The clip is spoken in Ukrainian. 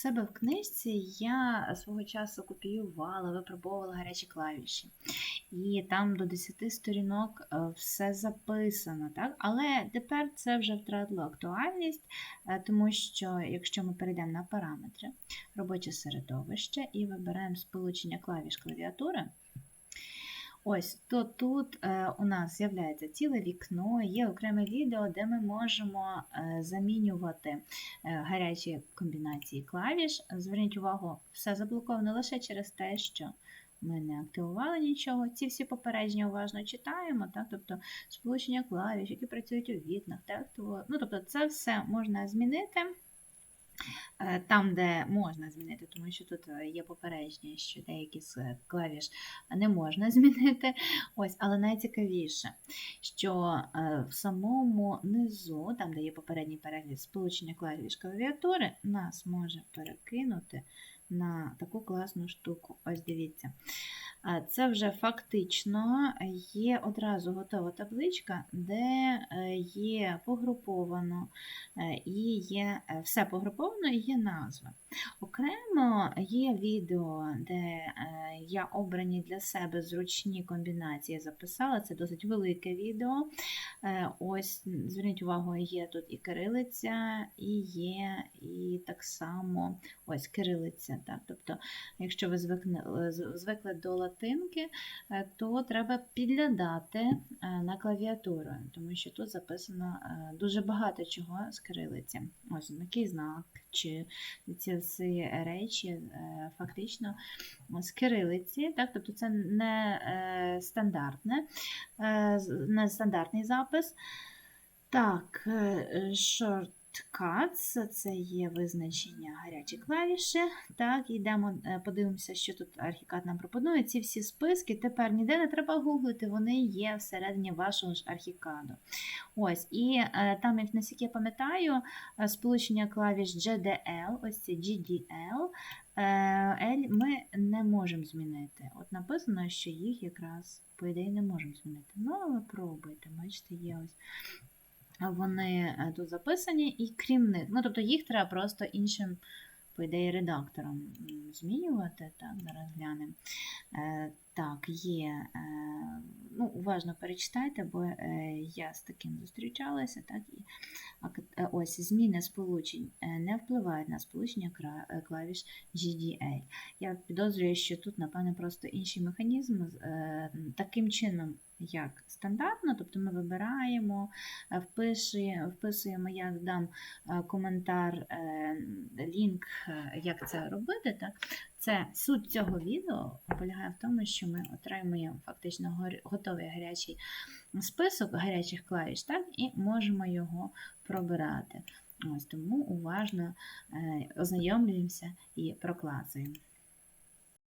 себе в книжці я свого часу копіювала, випробовувала гарячі клавіші. І там до 10 сторінок е, все записано, так? Але тепер це вже втратило актуальність, е, тому що якщо ми перейдемо на параметри, робоче середовище і вибираємо сполучення клавіш клавіатури. Ось, то тут е, у нас з'являється ціле вікно, є окреме відео, де ми можемо е, замінювати е, гарячі комбінації клавіш. Зверніть увагу, все заблоковано лише через те, що ми не активували нічого. Ці всі попередження уважно читаємо, так? тобто сполучення клавіш, які працюють у вікнах, текстово. Ну, тобто це все можна змінити. Е, Там, де можна змінити, тому що тут е, є попередження, що деякі з клавіш не можна змінити. Ось, але найцікавіше, що е, в самому низу, там, де є попередній перегляд сполучення клавіш клавіатури, нас може перекинути на таку класну штуку. Ось дивіться. Це вже фактично є одразу готова табличка, де е, є погруповано е, і є е, все погруповано і є назва. Окремо є відео, де я обрані для себе зручні комбінації записала. Це досить велике відео. Ось, зверніть увагу, є тут і кирилиця, і є, і так само ось кирилиця. Так? Тобто, якщо ви звикне, з- звикли до латинки, е, то треба підглядати е, на клавіатуру, тому що тут записано е, дуже багато чого з кирилиці. Ось який знак, чи ці всі речі фактично з кирилиці, так? тобто це не стандартне, не стандартний запис. Так, е, shortcuts – це є визначення гарячі клавіші. Так, йдемо, е, подивимося, що тут архікад нам пропонує. Ці всі списки тепер ніде не треба гуглити, вони є всередині вашого ж архікаду. Ось, і е, там, як наскільки я пам'ятаю, е, сполучення клавіш GDL, ось це GDL, L ми не можемо змінити. От написано, що їх якраз, по ідеї, не можемо змінити. Ну, але пробуйте, бачите, є ось. Вони е, тут записані, і крім них, ну тобто їх треба просто іншим, по ідеї, редактором змінювати. Так, зараз глянемо. Е, Так, є. е, Ну, уважно перечитайте, бо я з таким зустрічалася. Так, і ось зміни сполучень е, не впливають на сполучення е, клавіш GDA. Я підозрюю, що тут, напевне, просто інший механізм е, таким чином, як стандартно, тобто ми вибираємо, е, впишує- вписуємо, як дам е, коментар, е, лінк, е, як це робити. Так? Це суть цього відео полягає в тому, що ми отримуємо фактично готовий гарячий список гарячих клавіш, так? і можемо його пробирати. Ось тому уважно е, ознайомлюємося і проклацуємо.